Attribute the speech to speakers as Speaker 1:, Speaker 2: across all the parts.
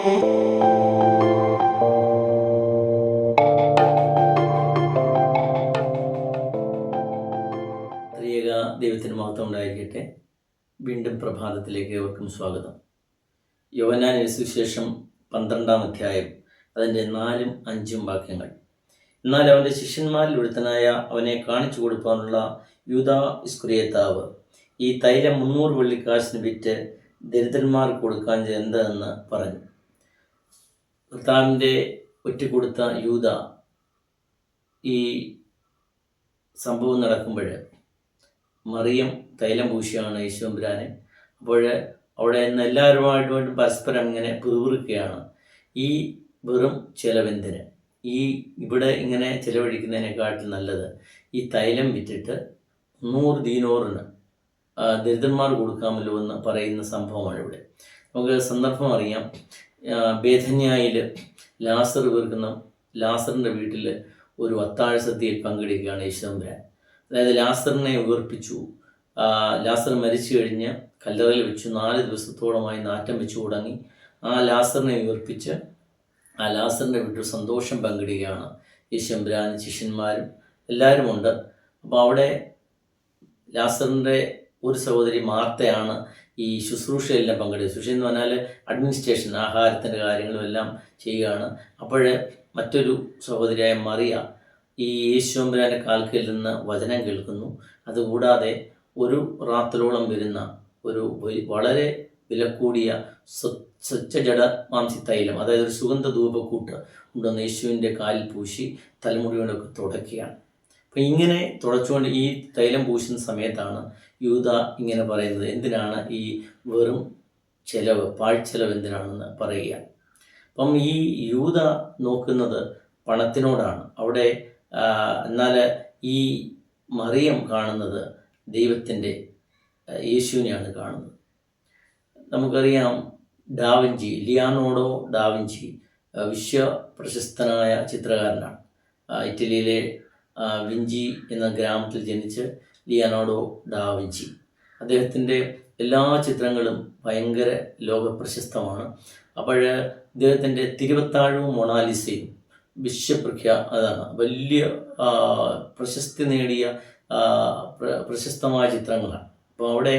Speaker 1: ത്രിയേക ദൈവത്തിന് മഹത്വം ഉണ്ടായിരിക്കട്ടെ. വീണ്ടും പ്രഭാതത്തിലേക്ക് ഏവർക്കും സ്വാഗതം. യോവനാൻ സുവിശേഷം പന്ത്രണ്ടാം അധ്യായം അതിന്റെ നാലും അഞ്ചും വാക്യങ്ങൾ. എന്നാൽ അവന്റെ ശിഷ്യന്മാരിൽ ഒരുത്തനായ അവനെ കാണിച്ചു കൊടുക്കാനുള്ള യൂത ഇസ്കുരിയത്താവ് ഈ തൈലം മുന്നൂറ് വെള്ളിക്കാശിന് വിറ്റ് ദരിദ്രന്മാർക്ക് കൊടുക്കാൻ എന്തെന്ന് പറഞ്ഞു. കർത്താവിന്റെ ഒറ്റ കൊടുത്ത യൂത ഈ സംഭവം നടക്കുമ്പോൾ മറിയം തൈലം പൂശിയാണ് യേശുമ്പുരാനെ അപ്പോൾ അവിടെ നിന്ന് എല്ലാവരുമായിട്ട് പരസ്പരം ഇങ്ങനെ പിറുപിറുക്കുകയാണ്. ഈ വെറും ചെലവെന്തിന്? ഈ ഇവിടെ ഇങ്ങനെ ചിലവഴിക്കുന്നതിനെക്കാട്ടിൽ നല്ലത് ഈ തൈലം വിറ്റിട്ട് നൂറ് ദീനോറിന് ദരിദ്രന്മാർ കൊടുക്കാമല്ലോ എന്ന് പറയുന്ന സംഭവമാണ് ഇവിടെ നമുക്ക് സന്ദർഭം അറിയാം. ബേധന്യായിൽ ലാസർ വീർക്കുന്ന ലാസറിന്റെ വീട്ടിൽ ഒരു അത്താഴ സദ്യയിൽ പങ്കെടുക്കുകയാണ് യേശുദമ്പുരാൻ അതായത് ലാസറിനെ ഉയർപ്പിച്ചു ലാസർ മരിച്ചു കഴിഞ്ഞ് കല്ലറയിൽ വെച്ചു. നാല് ദിവസത്തോളമായി നാറ്റം വെച്ചു തുടങ്ങി. ആ ലാസറിനെ ഉയർപ്പിച്ച് ആ ലാസറിന്റെ വീട്ടിൽ സന്തോഷം പങ്കിടുകയാണ് യേശുദമ്പുരാൻ ശിഷ്യന്മാരും എല്ലാവരും ഉണ്ട് അപ്പോൾ അവിടെ ലാസറിന്റെ ഒരു സഹോദരി മാർത്തയാണ് ഈ ശുശ്രൂഷയെല്ലാം പങ്കെടുക്കുക ശുശ്രൂഷ എന്ന് പറഞ്ഞാൽ അഡ്മിനിസ്ട്രേഷൻ ആഹാരത്തിന്റെ കാര്യങ്ങളും എല്ലാം ചെയ്യുകയാണ്. അപ്പോഴേ മറ്റൊരു സഹോദരിയായ മറിയ ഈ യേശുവമ്പരാന്റെ കാൽക്കൽ നിന്ന് വചനം കേൾക്കുന്നു. അതുകൂടാതെ ഒരു റാത്തലോളം വരുന്ന ഒരു വളരെ വിലക്കൂടിയ സ്വ- സ്വച്ഛജട മാംസി തൈലം അതായത് ഒരു സുഗന്ധ ധൂപക്കൂട്ട് ഉണ്ടെന്ന് യേശുവിന്റെ കാലിൽ പൂശി തലമുടിയോടൊക്കെ തുടയ്ക്കുകയാണ് അപ്പം ഇങ്ങനെ തുടച്ചുകൊണ്ട് ഈ തൈലം പൂശുന്ന സമയത്താണ് യൂത ഇങ്ങനെ പറയുന്നത് എന്തിനാണ് ഈ വെറും ചെലവ് പാഴ്ചെലവ് എന്തിനാണെന്ന് പറയുക. അപ്പം ഈ യൂത നോക്കുന്നത് പണത്തിനോടാണ്. അവിടെ എന്നാൽ ഈ മറിയം കാണുന്നത് ദൈവത്തിന്റെ യേശുവിനെയാണ് കാണുന്നത്. നമുക്കറിയാം ഡാവിഞ്ചി ലിയാനോഡോ ഡാവിഞ്ചി വിശ്വ പ്രശസ്തനായ ചിത്രകാരനാണ്. ഇറ്റലിയിലെ വിഞ്ചി എന്ന ഗ്രാമത്തിൽ ജനിച്ച് ലിയാനോഡോ ഡാവിഞ്ചി അദ്ദേഹത്തിന്റെ എല്ലാ ചിത്രങ്ങളും ഭയങ്കര ലോകപ്രശസ്തമാണ്. അപ്പോൾ ഇദ്ദേഹത്തിന്റെ തിരുവത്താഴവും മൊണാലിസയും വിശ്വപ്രഖ്യാ അതാണ് വലിയ പ്രശസ്തി നേടിയ പ്രശസ്തമായ ചിത്രങ്ങളാണ്. അപ്പോൾ അവിടെ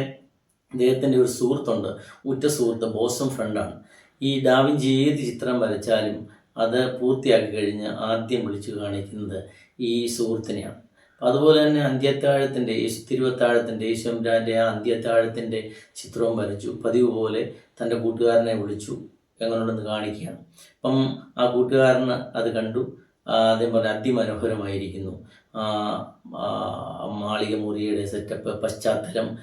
Speaker 1: ഇദ്ദേഹത്തിന്റെ ഒരു സുഹൃത്തുണ്ട് ഉറ്റ സുഹൃത്ത് ബോസം ഫ്രണ്ടാണ്. ഈ ഡാവിഞ്ചി ഏത് ചിത്രം വരച്ചാലും അത് പൂർത്തിയാക്കി കഴിഞ്ഞ് ആദ്യം വിളിച്ചു കാണിക്കുന്നത് ഈ സുഹൃത്തിനെയാണ്. അതുപോലെ തന്നെ അന്ത്യത്താഴത്തിന്റെ യേശു തിരുവത്താഴത്തിന്റെ യേശുരാന്റെ ആ അന്ത്യത്താഴത്തിന്റെ ചിത്രവും വരച്ചു. പതിവ് പോലെ തന്റെ കൂട്ടുകാരനെ വിളിച്ചു. എങ്ങനെയുണ്ടെന്ന് കാണിക്കുകയാണ്. അപ്പം ആ കൂട്ടുകാരന് അത് കണ്ടു. അതേപോലെ അതിമനോഹരമായിരിക്കുന്നു. മാളിക മുറിയുടെ സെറ്റപ്പ് പശ്ചാത്തലം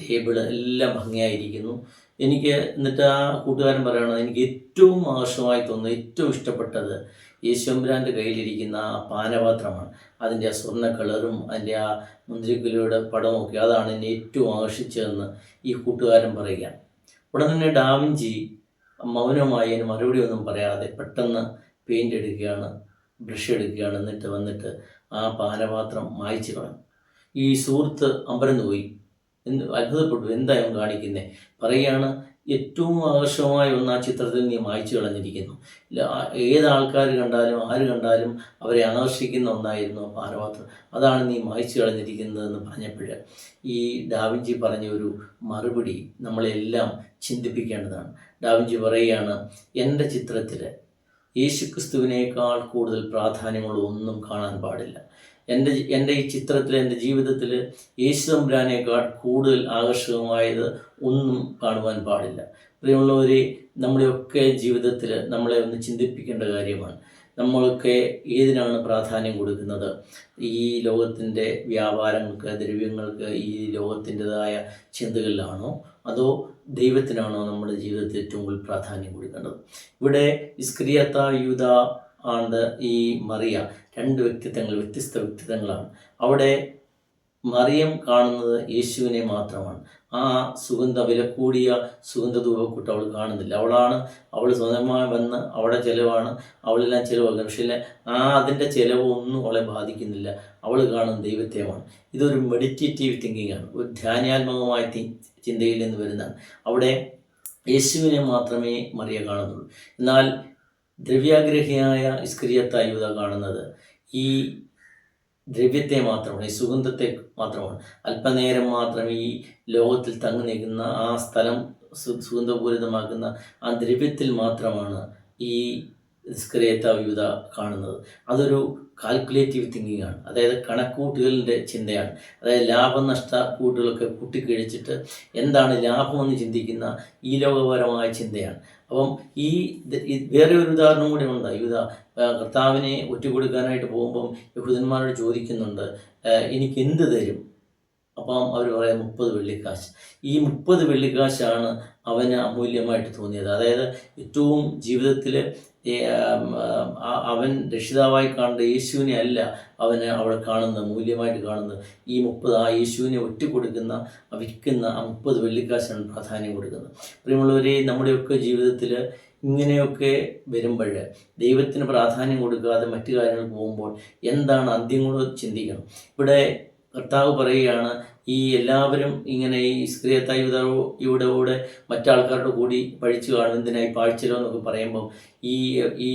Speaker 1: ടേബിൾ എല്ലാം ഭംഗിയായിരിക്കുന്നു. എനിക്ക് എന്നിട്ട് ആ കൂട്ടുകാരൻ പറയണത് എനിക്ക് ഏറ്റവും ആവശ്യമായി തോന്നുന്നത് ഏറ്റവും ഇഷ്ടപ്പെട്ടത് യേശുമ്പരാന്റെ കയ്യിലിരിക്കുന്ന ആ പാനപാത്രമാണ്. അതിന്റെ ആ സ്വർണ കളറും അതിന്റെ ആ മുന്തിരിക്കുലയുടെ പടമൊക്കെ അതാണ് എന്നെ ഏറ്റവും ആകർഷിച്ചതെന്ന് ഈ കൂട്ടുകാരൻ പറയുകയാണ് ഉടൻ തന്നെ ഡാവിഞ്ചി മൗനമായി അതിന് മറുപടി ഒന്നും പറയാതെ പെട്ടെന്ന് പെയിന്റ് എടുക്കുകയാണ് ബ്രഷ് എടുക്കുകയാണ് എന്നിട്ട് വന്നിട്ട് ആ പാനപാത്രം മായ്ച്ചു കളഞ്ഞു. ഈ സുഹൃത്ത് അമ്പരന്ന് പോയി എന്ത് അത്ഭുതപ്പെട്ടു. എന്തായാലും കാണിക്കുന്നേ? പറയുകയാണ് ഏറ്റവും ആകർഷകമായ ഒന്ന് ആ ചിത്രത്തിൽ നീ മായ്ച്ചു കളഞ്ഞിരിക്കുന്നു. ഏതാൾക്കാർ കണ്ടാലും ആര് കണ്ടാലും അവരെ ആകർഷിക്കുന്ന ഒന്നായിരുന്നു പാനപാത്രം അതാണ് നീ മായ്ച്ചു കളഞ്ഞിരിക്കുന്നതെന്ന് പറഞ്ഞപ്പോൾ ഈ ഡാവിഞ്ചി പറഞ്ഞ ഒരു മറുപടി നമ്മളെല്ലാം ചിന്തിപ്പിക്കേണ്ടതാണ്. ഡാവിഞ്ചി പറയുകയാണ് എന്റെ ചിത്രത്തിൽ യേശുക്രിസ്തുവിനേക്കാൾ കൂടുതൽ പ്രാധാന്യമുള്ള ഒന്നും കാണാൻ പാടില്ല. എന്റെ എന്റെ ഈ ചിത്രത്തിൽ എന്റെ ജീവിതത്തിൽ യേശു തമ്പുരാനേക്കാൾ കൂടുതൽ ആകർഷകമായത് ഒന്നും കാണുവാൻ പാടില്ല. പ്രിയമുള്ളവരെ നമ്മുടെയൊക്കെ ജീവിതത്തിൽ നമ്മളെ ഒന്ന് ചിന്തിപ്പിക്കേണ്ട കാര്യമാണ്. നമ്മളൊക്കെ ഏതിനാണ് പ്രാധാന്യം കൊടുക്കുന്നത്? ഈ ലോകത്തിന്റെ വ്യാപാരങ്ങൾക്ക് ദ്രവ്യങ്ങൾക്ക് ഈ ലോകത്തിന്റെതായ ചിന്തകളിലാണോ? അതോ ദൈവത്തിനാണോ നമ്മുടെ ജീവിതത്തിൽ ഏറ്റവും കൂടുതൽ പ്രാധാന്യം കൊടുക്കേണ്ടത്? ഇവിടെ ഇസ്ക്രിയത്ത യൂത ആണ് ഈ മറിയ രണ്ട് വ്യക്തിത്വങ്ങൾ വ്യത്യസ്ത വ്യക്തിത്വങ്ങളാണ്. അവിടെ മറിയം കാണുന്നത് യേശുവിനെ മാത്രമാണ്. ആ സുഗന്ധ വില കൂടിയ സുഗന്ധ ധൂപക്കൂട്ട് അവൾ കാണുന്നില്ല. അവളാണ് അവൾ സ്വന്തമായി വന്ന് അവളുടെ ചിലവാണ് അവളെല്ലാം ചിലവാക്കുന്നത് പക്ഷേ ആ അതിന്റെ ചിലവൊന്നും അവളെ ബാധിക്കുന്നില്ല. അവൾ കാണുന്ന ദൈവത്തെയാണ്. ഇതൊരു മെഡിറ്റേറ്റീവ് തിങ്കിങ് ആണ്. ഒരു ധ്യാനാത്മകമായ ചിന്തയിൽ നിന്ന് വരുന്നതാണ്. അവിടെ യേശുവിനെ മാത്രമേ മറിയ കാണുന്നുള്ളൂ. എന്നാൽ ദ്രവ്യാഗ്രഹിയായ ഇസ്ക്രിയത്ത യുവത കാണുന്നത്. ഈ ദ്രവ്യത്തെ മാത്രമാണ് ഈ സുഗന്ധത്തെ മാത്രമാണ്. അല്പനേരം മാത്രം ഈ ലോകത്തിൽ തങ്ങി നിൽക്കുന്ന ആ സ്ഥലം സുഗന്ധപൂരിതമാക്കുന്ന ആ ദ്രവ്യത്തിൽ മാത്രമാണ് ഈ നിഷ്ക്രിയത്ത യൂത കാണുന്നത്. അതൊരു കാൽക്കുലേറ്റീവ് തിങ്കിങ് ആണ്. അതായത് കണക്കൂട്ടുകളുടെ ചിന്തയാണ്. അതായത് ലാഭനഷ്ട കൂട്ടുകളൊക്കെ കൂട്ടിക്കഴിച്ചിട്ട് എന്താണ് ലാഭമെന്ന് ചിന്തിക്കുന്ന ഈ ലോകപരമായ ചിന്തയാണ്. അപ്പം ഈ വേറെ ഒരു ഉദാഹരണം കൂടി ഉണ്ട് യുദ്ധ കർത്താവിനെ ഒറ്റുകൊടുക്കാനായിട്ട് പോകുമ്പം യഹൂദന്മാരോട് ചോദിക്കുന്നുണ്ട് എനിക്ക് എന്ത് തരും? അപ്പം അവർ പറയാം മുപ്പത് വെള്ളിക്കാശ്. ഈ മുപ്പത് വെള്ളിക്കാശാണ് അവന് അമൂല്യമായിട്ട് തോന്നിയത്. അതായത് ഏറ്റവും ജീവിതത്തിൽ അവൻ രക്ഷിതാവായി കാണുന്ന യേശുവിനെ അല്ല അവന് അവൾ കാണുന്ന മൂല്യമായിട്ട് കാണുന്നത്. ഈ മുപ്പത് ആ യേശുവിനെ ഒറ്റ കൊടുക്കുന്ന വിൽക്കുന്ന ആ മുപ്പത് വെള്ളിക്കാശാണ് പ്രാധാന്യം കൊടുക്കുന്നത്. പ്രിയമുള്ളവരെ നമ്മുടെയൊക്കെ ജീവിതത്തിൽ ഇങ്ങനെയൊക്കെ വരുമ്പോൾ ദൈവത്തിന് പ്രാധാന്യം കൊടുക്കാതെ മറ്റു കാര്യങ്ങൾ പോകുമ്പോൾ എന്താണ് അന്ത്യം കൂടെ ചിന്തിക്കണം? ഇവിടെ കർത്താവ് പറയുകയാണ് ഈ എല്ലാവരും ഇങ്ങനെ ഈ സ്ത്രീയത്തായുധയുടെ കൂടെ മറ്റാൾക്കാരുടെ കൂടി പഴിച്ചു കാണും എന്തിനായി പാഴ്ചലോ എന്നൊക്കെ പറയുമ്പോൾ ഈ ഈ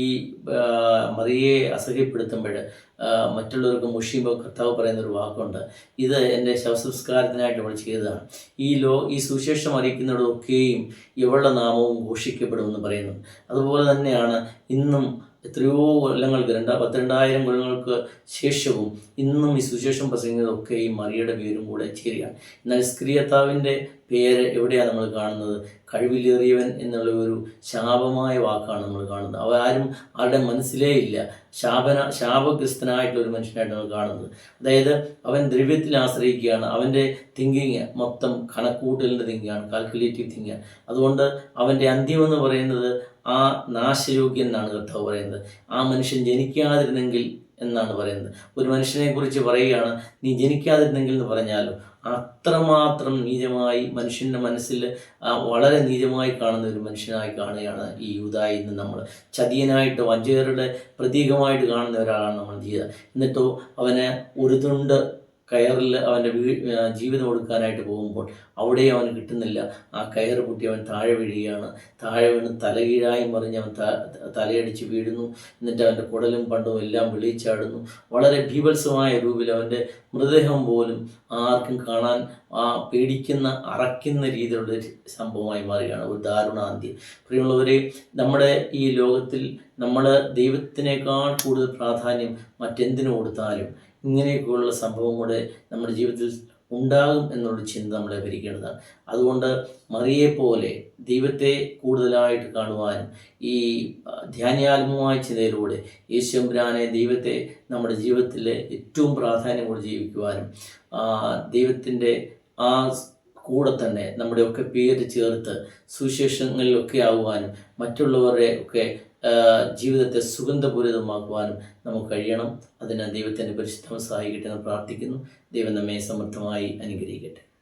Speaker 1: മറിയെ അസഹ്യപ്പെടുത്തുമ്പോൾ മറ്റുള്ളവർക്ക് മുഷിയുമ്പോൾ കർത്താവ് പറയുന്ന ഒരു വാക്കുണ്ട്. ഇത് എന്റെ ശവസംസ്കാരത്തിനായിട്ട് അവൾ ചെയ്തതാണ്. ഈ ലോ ഈ സുശേഷം അറിയിക്കുന്നവരൊക്കെയും ഇവളുടെ നാമവും ഘോഷിക്കപ്പെടുമെന്ന് പറയുന്നു. അതുപോലെ തന്നെയാണ് ഇന്നും എത്രയോ കൊല്ലങ്ങൾക്ക് രണ്ടാ പത്തിരണ്ടായിരം കൊല്ലങ്ങൾക്ക് ശേഷവും ഇന്നും ഈ സുശേഷം പ്രസംഗിക്കുന്നതൊക്കെ ഈ മറിയുടെ പേരും കൂടെ ചേരുകയാണ് എന്നാൽ സ്ക്രിയത്താവിന്റെ പേര് എവിടെയാണ് നമ്മൾ കാണുന്നത്? കഴിവിലേറിയവൻ എന്നുള്ള ഒരു ശാപമായ വാക്കാണ് നമ്മൾ കാണുന്നത്. അവ ആരും ആരുടെ മനസ്സിലേ ഇല്ല. ശാപന ശാപഗ്രസ്തനായിട്ടുള്ള ഒരു മനുഷ്യനായിട്ട് നമ്മൾ കാണുന്നത്. അതായത് അവൻ ദ്രവ്യത്തിൽ ആശ്രയിക്കുകയാണ്. അവന്റെ തിങ്കിങ് മൊത്തം കണക്കൂട്ടലിന്റെ തിങ്കിങ്ങാണ് കാൽക്കുലേറ്റീവ് തിങ്കിങ് അതുകൊണ്ട് അവന്റെ അന്ത്യം എന്ന് പറയുന്നത് ആ നാശയോഗ്യൻ എന്നാണ് കർത്താവ് പറയുന്നത്. ആ മനുഷ്യൻ ജനിക്കാതിരുന്നെങ്കിൽ എന്നാണ് പറയുന്നത്. ഒരു മനുഷ്യനെ കുറിച്ച് പറയുകയാണ് നീ ജനിക്കാതിരുന്നെങ്കിൽ എന്ന് പറഞ്ഞാലും അത്രമാത്രം നീചമായി മനുഷ്യന്റെ മനസ്സിൽ വളരെ നീചമായി കാണുന്ന ഒരു മനുഷ്യനായി കാണുകയാണ് ഈ യൂതായി എന്ന് നമ്മൾ. ചതിയനായിട്ട് വഞ്ചകരുടെ പ്രതീകമായിട്ട് കാണുന്ന ഒരാളാണ് നമ്മൾ ജീവിതം. എന്നിട്ടോ അവന് ഒരു തുണ്ട് കയറിൽ അവന്റെ വീ ജീവിതം കൊടുക്കാനായിട്ട് പോകുമ്പോൾ അവിടെ അവന് കിട്ടുന്നില്ല. ആ കയറ് പൊട്ടി അവൻ താഴെ വീഴുകയാണ്. താഴെ വീണ് തലകീഴായി മറിഞ്ഞ് അവൻ തലയടിച്ച് വീഴുന്നു. എന്നിട്ട് അവന്റെ കുടലും പണ്ടും എല്ലാം വെളിച്ചാടുന്നു. വളരെ ഭീഭത്സമായ രൂപത്തിൽ അവന്റെ മൃതദേഹം പോലും ആർക്കും കാണാൻ ആ പേടിക്കുന്ന അറയ്ക്കുന്ന രീതിയിലുള്ള സംഭവമായി മാറുകയാണ്. ഒരു ദാരുണാന്ത്യം. പ്രിയമുള്ളവരെ നമ്മുടെ ഈ ലോകത്തിൽ നമ്മൾ ദൈവത്തിനേക്കാൾ കൂടുതൽ പ്രാധാന്യം മറ്റെന്തിനു കൊടുത്താലും ഇങ്ങനെയൊക്കെയുള്ള സംഭവം കൂടെ നമ്മുടെ ജീവിതത്തിൽ ഉണ്ടാകും എന്നുള്ള ചിന്ത നമ്മളെ ഭരിക്കേണ്ടതാണ് അതുകൊണ്ട് മറിയെ പോലെ ദൈവത്തെ കൂടുതലായിട്ട് കാണുവാനും ഈ ധ്യാനാത്മകമായ ചിന്തയിലൂടെ യേശുമ്പുരാനെ ദൈവത്തെ നമ്മുടെ ജീവിതത്തിൽ ഏറ്റവും പ്രാധാന്യം കൂടി ജീവിക്കുവാനും ദൈവത്തിന്റെ ആ കൂടെ തന്നെ നമ്മുടെയൊക്കെ പേര് ചേർത്ത് സുശേഷങ്ങളിലൊക്കെ ആവുവാനും മറ്റുള്ളവരുടെ ഒക്കെ ജീവിതത്തെ സുഗന്ധപൂരിതമാക്കുവാനും നമുക്ക് കഴിയണം. അതിന് ദൈവത്തിന്റെ പരിശുദ്ധം സഹായിക്കട്ടെ എന്ന് പ്രാർത്ഥിക്കുന്നു. ദൈവം നമ്മെ സമൃദ്ധമായി അനുഗ്രഹിക്കട്ടെ.